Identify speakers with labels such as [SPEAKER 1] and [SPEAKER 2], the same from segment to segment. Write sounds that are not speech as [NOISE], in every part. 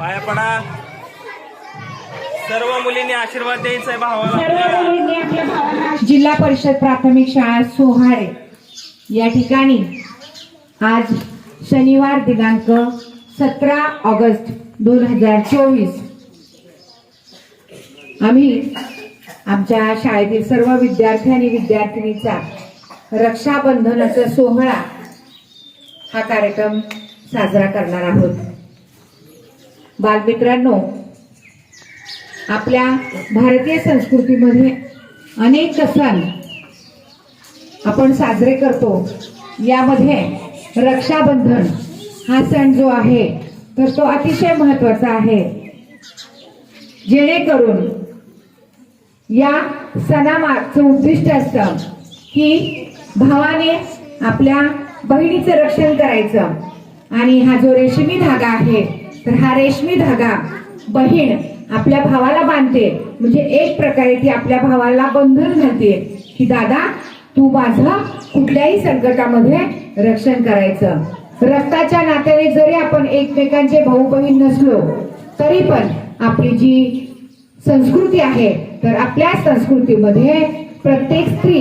[SPEAKER 1] पाया पडा. सर्व मुलींनी आशीर्वाद द्यायचा भावाला.
[SPEAKER 2] जिल्हा परिषद प्राथमिक शाळा सोहाळे. या ठिकाणी आज शनिवार दिनांक सतरा ऑगस्ट दोन हजार चोवीस. आम्ही आमच्या शाळेतील सर्व विद्यार्थी आणि विद्यार्थिनीचा रक्षाबंधनाचा सोहळा हा कार्यक्रम साजरा करणार आहोत. बालमित्रांनो आपल्या भारतीय संस्कृतीमध्ये अनेक सण आपण साजरे करतो. यामध्ये रक्षाबंधन हा सण जो आहे तर तो अतिशय महत्त्वाचा आहे. जेणेकरून या सणामागचं उद्दिष्ट असतं की भावाने आपल्या बहिणीचं रक्षण करायचं. आणि हा जो रेशमी धागा आहे तर हा रेशमी धागा बहीण आपल्या भावाला बांधते. म्हणजे एक प्रकारे ती आपल्या भावाला बंधन घालते. की दादा तू माझं कुठल्याही संकटामध्ये रक्षण करायचं. रक्ताच्या नात्याने जरी आपण एकमेकांचे भाऊ बहीण नसलो तरी पण आपली जी संस्कृती आहे तर आपल्या संस्कृतीमध्ये प्रत्येक स्त्री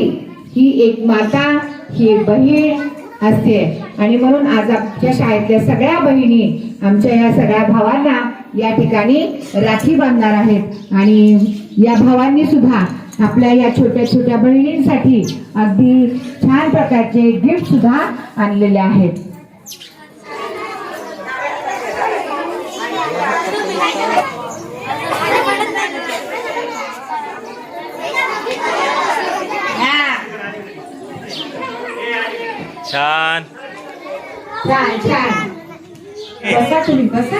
[SPEAKER 2] ही एक माता ही एक बहीण असते. आणि म्हणून आज आपल्या शाळेतल्या सगळ्या बहिणी आमच्या या सगळ्या भावांना या ठिकाणी राखी बांधणार आहेत. आणि या भावांनी सुद्धा आपल्या या छोट्या छोट्या बहिणींसाठी अगदी छान प्रकारचे गिफ्ट सुद्धा आणलेले आहेत.
[SPEAKER 1] छान.
[SPEAKER 2] छान छान. बसा तुम्ही बसा.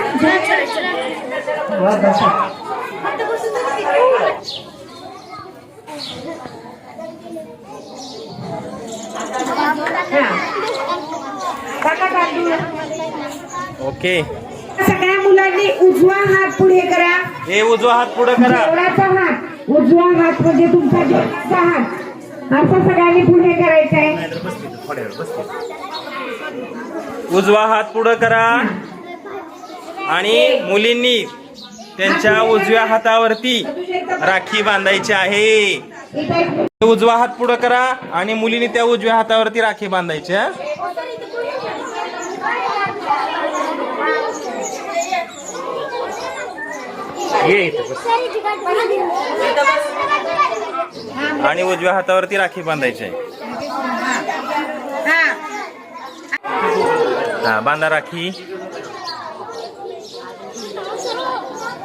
[SPEAKER 2] बसा.
[SPEAKER 1] ओके.
[SPEAKER 2] सगळ्या मुलांनी उजवा हात पुढे करा.
[SPEAKER 1] हे उजवा हात पुढे करा.
[SPEAKER 2] जेवणाचा हात. उजवा हात म्हणजे तुमचा जेवणाचा हात. असं सगळ्यांनी पुढे करायचं आहे
[SPEAKER 1] उजवा हात पुढे करा. आणि मुलींनी त्यांच्या उजव्या हातावरती राखी बांधायची आहे. उजवा हात पुढं करा आणि मुलींनी त्या उजव्या हातावरती राखी बांधायची हा? आणि उजव्या हातावरती राखी बांधायची आहे.
[SPEAKER 2] हा
[SPEAKER 1] बांधा राखी.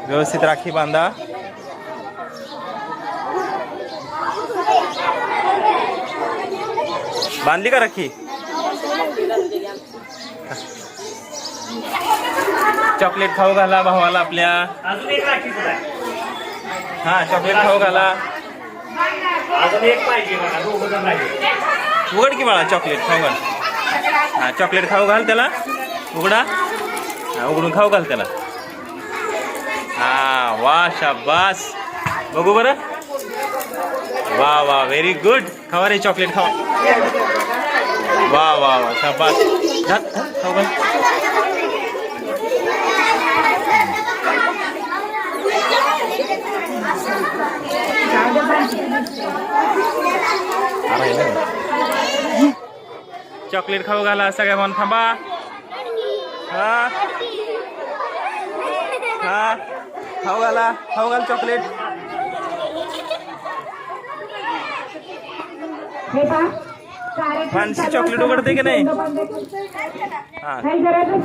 [SPEAKER 1] व्यवस्थित राखी बांधा. बांधली का राखी? चॉकलेट खाऊ घाला भावाला आपल्या. हा चॉकलेट खाऊ घाला. उघड की बाळा चॉकलेट खाऊ घाल. हा चॉकलेट खाऊ घाल त्याला. उघडा. हा उघडून खाऊ घाल त्याला. वा शाबास. बघू बरं. वा वा व्हेरी गुड खावा रे चॉकलेट खावा. वा वा वा शाबास. खाऊ चॉकलेट खाऊ घाला सगळ्या म्हणून थांबा. हा. हा. खाऊ घाला खाऊ घाल चॉकलेट
[SPEAKER 2] हे चालू
[SPEAKER 1] चॉकलेट उघडते की. हा.
[SPEAKER 2] नाही.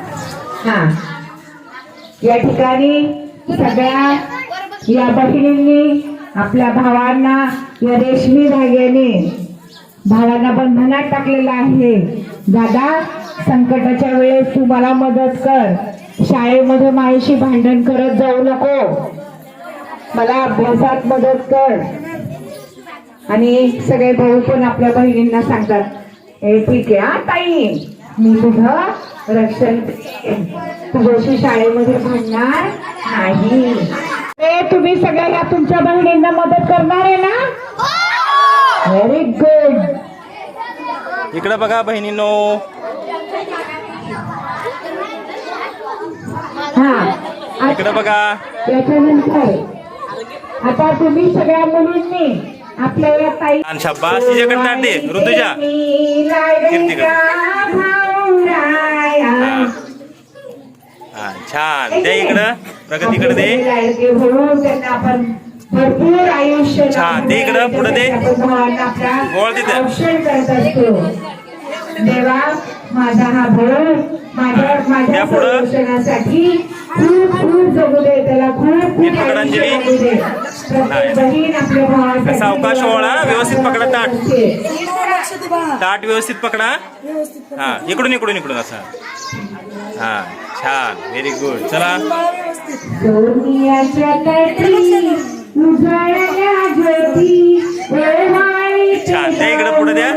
[SPEAKER 2] हा. या ठिकाणी सगळ्या या बहिणींनी आपल्या भावांना या रेशमी धाग्याने भावांना बंधनात टाकलेलं आहे. दादा संकटाच्या वेळेस तू मला मदत कर. शाळेमध्ये माईशी भांडण करत जाऊ नको. मला अभ्यासात मदत कर. आणि सगळे भाऊ पण आपल्या बहिणींना सांगतात हे ठीक आहे हा ताई मी तुझं रक्षण तुझ्याशी शाळेमध्ये भांडणार नाही. ते तुम्ही सगळ्या तुमच्या बहिणींना मदत करणार आहे ना? व्हेरी गुड
[SPEAKER 1] इकडे बघा बहिणीनो
[SPEAKER 2] हा आता
[SPEAKER 1] इकडं बघा
[SPEAKER 2] त्याच्यानंतर आता तुम्ही सगळ्या मुलींनी आपल्या या ताई
[SPEAKER 1] छान शाबास तिच्याकडे ऋतुजा कीर्तीकडे. हा. हा छान दे इकडं प्रगतीकडे दे
[SPEAKER 2] लाडके म्हणून त्यांना आपण भरपूर आयुष्य
[SPEAKER 1] छान. दे इकडं, पुढं दे. गोळ तिथं.
[SPEAKER 2] औक्षण करत असतो देवा माझा हा भाऊ माझ्या
[SPEAKER 1] द्या
[SPEAKER 2] माझ्या
[SPEAKER 1] पुढं.
[SPEAKER 2] संरक्षणासाठी खूप खूप जगू दे त्याला खूप खूप
[SPEAKER 1] पकड
[SPEAKER 2] आयुष्य
[SPEAKER 1] अंजली.
[SPEAKER 2] जगू दे. प्रत्येक बहीण आपल्या भावासाठी
[SPEAKER 1] सावकाश ओवाळा, व्यवस्थित पकडा ताट. ताट व्यवस्थित पकडा. हा इकडून इकडून इकडून असा. हा छान. व्हेरी गुड चला.
[SPEAKER 2] सोनियाच्या तटी उजळल्या ज्योती. ओवाळी
[SPEAKER 1] छान. द्या इकडं पुढं द्या.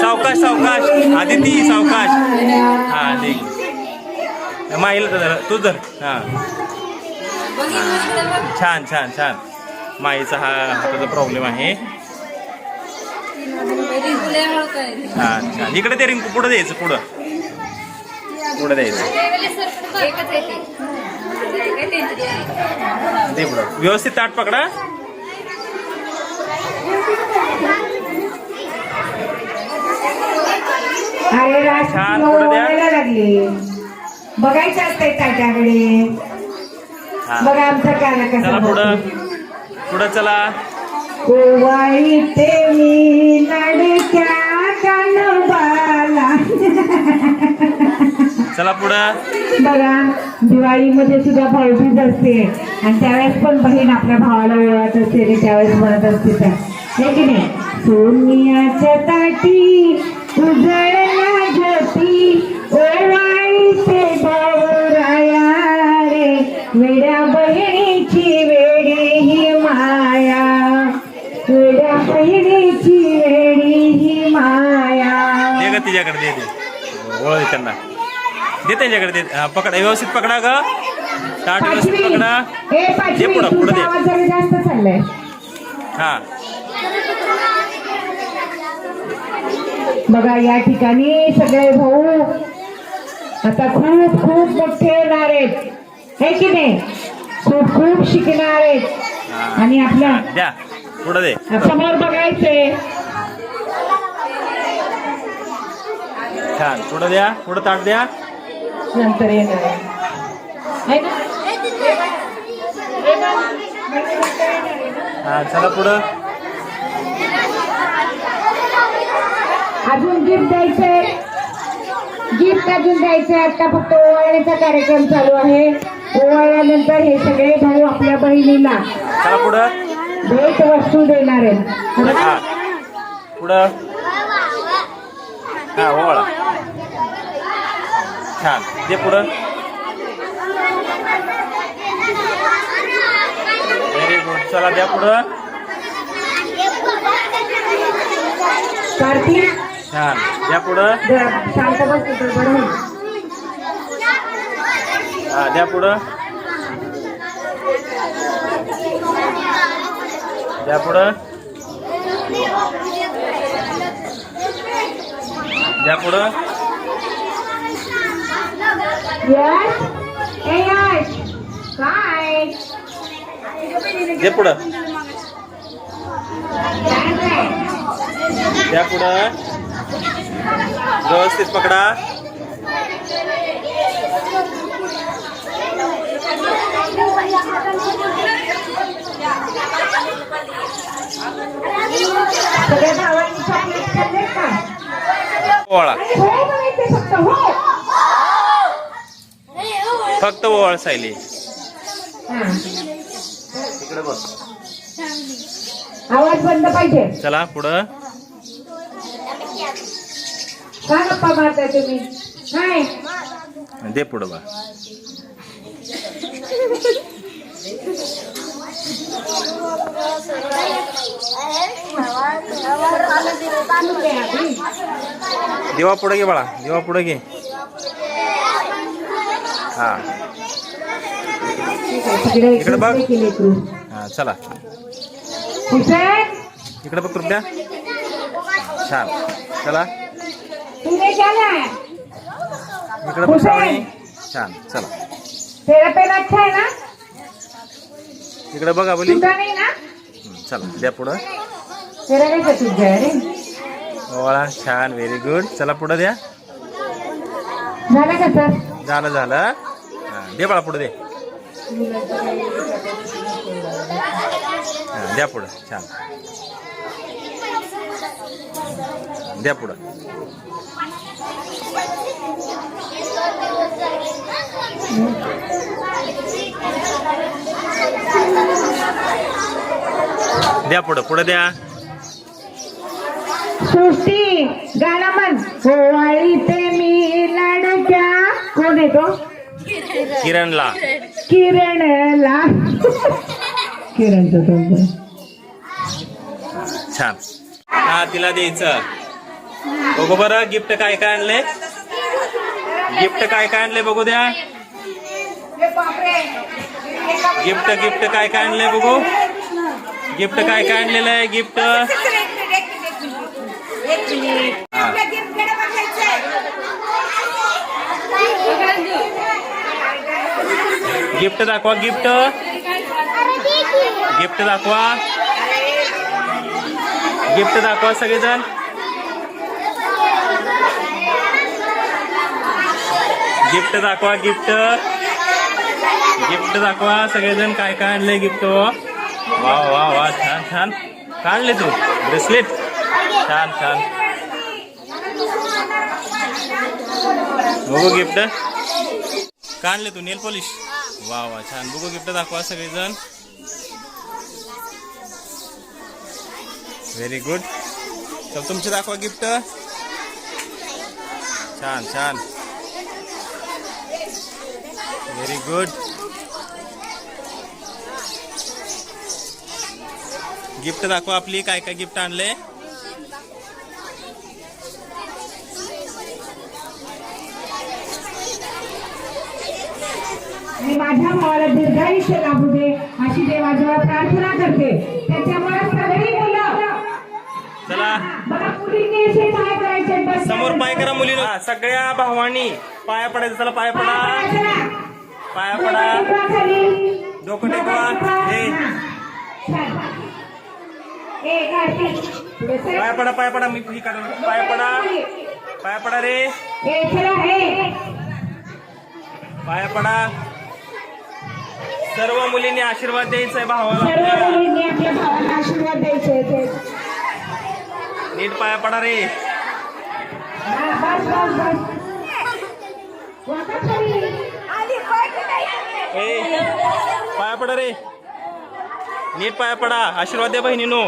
[SPEAKER 1] सावकाश सावकाश. आदिती सावकाश. हा ठीक माईल धर तू धर. हा. छान छान छान. माईचा हा हाताचा प्रॉब्लेम आहे. छान छान. इकडे ते रिंकू पुढे द्यायचं पुढं. पुढे द्यायचं. ते पुढं. व्यवस्थित ताट पकडा. छान, पुढं द्या.
[SPEAKER 2] बघायचं असतंय ताट्याकडे
[SPEAKER 1] हा.
[SPEAKER 2] बघा आमचा
[SPEAKER 1] चला
[SPEAKER 2] कसा
[SPEAKER 1] पुढं. पुढं चला.
[SPEAKER 2] ते मी लाडक्या कानबाला
[SPEAKER 1] चला पुढं.
[SPEAKER 2] बघा दिवाळीमध्ये सुद्धा भाऊबीज असते. आणि त्यावेळेस पण बहीण आपल्या भावाला ओळखत असते आणि त्यावेळेस म्हणत असते त्या हे की नाही? सोनियाच्या ताटी उजळल्या वेड्या बहिणीची वेडी ही माया. वेड्या बहिणीची वेडी ही माया.
[SPEAKER 1] दे ग तिच्याकडे दे दे. ओळख त्यांना. दे त्यांच्याकडे दे. हा, पकडा. व्यवस्थित पकडा ग. ताट व्यवस्थित पकडा.
[SPEAKER 2] ए
[SPEAKER 1] दे
[SPEAKER 2] पाचवी
[SPEAKER 1] पुढं पुढं
[SPEAKER 2] तुझा
[SPEAKER 1] दे.
[SPEAKER 2] आवाज जरा जास्त चाललाय.
[SPEAKER 1] हा.
[SPEAKER 2] बघा या ठिकाणी सगळे भाऊ आता खूप खूप मोठे येणार आहेत. है की नाही? खूप खूप शिकणार आहेत. आणि आपल्या
[SPEAKER 1] द्या. पुढं दे.
[SPEAKER 2] समोर बघायचे.
[SPEAKER 1] छान. पुढं द्या. पुढं ताट द्या.
[SPEAKER 2] नंतर येणार. है?
[SPEAKER 1] हा चला पुढं.
[SPEAKER 2] अजून गिफ्ट द्यायचंय गिफ्ट अजून द्यायचंय आता फक्त ओवाळण्याचा कार्यक्रम चालू आहे. ओवाळल्यानंतर हे सगळे भाऊ आपल्या बहिणीला भेट वस्तू देणार आहेत.
[SPEAKER 1] हा पुढं. हा छान पुढं. व्हेरी गुड चला द्या पुढं.
[SPEAKER 2] कार्तिक?
[SPEAKER 1] छान. द्या पुढं.
[SPEAKER 2] शांत बस तिथं बरं होईल.
[SPEAKER 1] हा द्या पुढं. द्या पुढं. द्या पुढं. दे पुढं? द्या पुढं. व्यवस्थित पकडा.
[SPEAKER 2] सगळ्या भावांनी चॉकलेट खाल्ले का
[SPEAKER 1] ओळा
[SPEAKER 2] म्हणायचे फक्त हो
[SPEAKER 1] फक्त ओवाळ सायली.
[SPEAKER 2] आवाज बंद पाहिजे.
[SPEAKER 1] चला पुढं.
[SPEAKER 2] का गप्पा मारताय तुम्ही? काय
[SPEAKER 1] दे पुढं बा. देवा पुढे घे बाळा देवा पुढे घे. हा. इकडे बघ. हा चला. इकडे बघ कृपया. छान. चला. इकडे बघ श्रावणी छान. चला.
[SPEAKER 2] तेरा पेन अच्छा आहे ना?
[SPEAKER 1] इकडे बघा बोली.
[SPEAKER 2] तुझा नाही ना?
[SPEAKER 1] चला द्या पुढं.
[SPEAKER 2] तेरा काय तुझा आहे रे
[SPEAKER 1] ओळा छान व्हेरी गुड चला पुढं द्या.
[SPEAKER 2] झालं का सर?
[SPEAKER 1] झालं झालं. हां दे बाळा पुढं दे. हां द्या पुढं छान. द्या पुढं. द्या पुढं. पुढं द्या.
[SPEAKER 2] सृष्टी गाणं म्हण. होवाळी ते मी लाडक्या कोण आहे तो?
[SPEAKER 1] किरणला.
[SPEAKER 2] किरणला. [LAUGHS] किरणचा
[SPEAKER 1] छान. हा तिला द्यायचं. बघू बरं गिफ्ट काय काय आणले? गिफ्ट काय काय आणले बघू द्या. गिफ्ट गिफ्ट काय काय आणले बघू. गिफ्ट काय काय आणलेलं आहे गिफ्ट गिफ्ट दाखवा गिफ्ट गिफ्ट दाखवा. गिफ्ट दाखवा सगळेजण. गिफ्ट दाखवा गिफ्ट. गिफ्ट दाखवा सगळेजण काय काय आणलंय गिफ्ट वा. वा वा छान छान. काय आणले तू? ब्रेसलेट? छान छान. बघू गिफ्ट. काढले आणले तू? नेल पॉलिश? वा वा छान. बघू गिफ्ट दाखवा सगळेजण. व्हेरी गुड तर तुमचे दाखवा गिफ्ट छान छान व्हेरी गुड गिफ्ट दाखवा आपली. काय काय गिफ्ट आणले?
[SPEAKER 2] आणि माझ्या भावाला दीर्घायुष्य लाभू दे अशी देवाजवळ प्रार्थना करते. त्याच्यामुळे सगळी मुलं
[SPEAKER 1] चला.
[SPEAKER 2] बघा मुलींनी असे काय करायचे बस
[SPEAKER 1] समोर पाय करा मुलीनं. सगळ्या भावानी पाया पडायचं. चला पाया पडा. पाया पडा. डोकं टेकवा हे. पाया पडा पाया पडा. मी ही काढून पाया पडा. पाया पडा रे. पाया पडा. सर्व मुलींनी आशीर्वाद द्यायचा आहे भावाला
[SPEAKER 2] सर्व
[SPEAKER 1] आपल्या.
[SPEAKER 2] मुलींनी आपल्या भावाला आशीर्वाद द्यायचे ते.
[SPEAKER 1] नीट पाया पडा रे. ए पाया पडा रे. नीट पाया पडा. आशीर्वाद द्या बहिणीनो.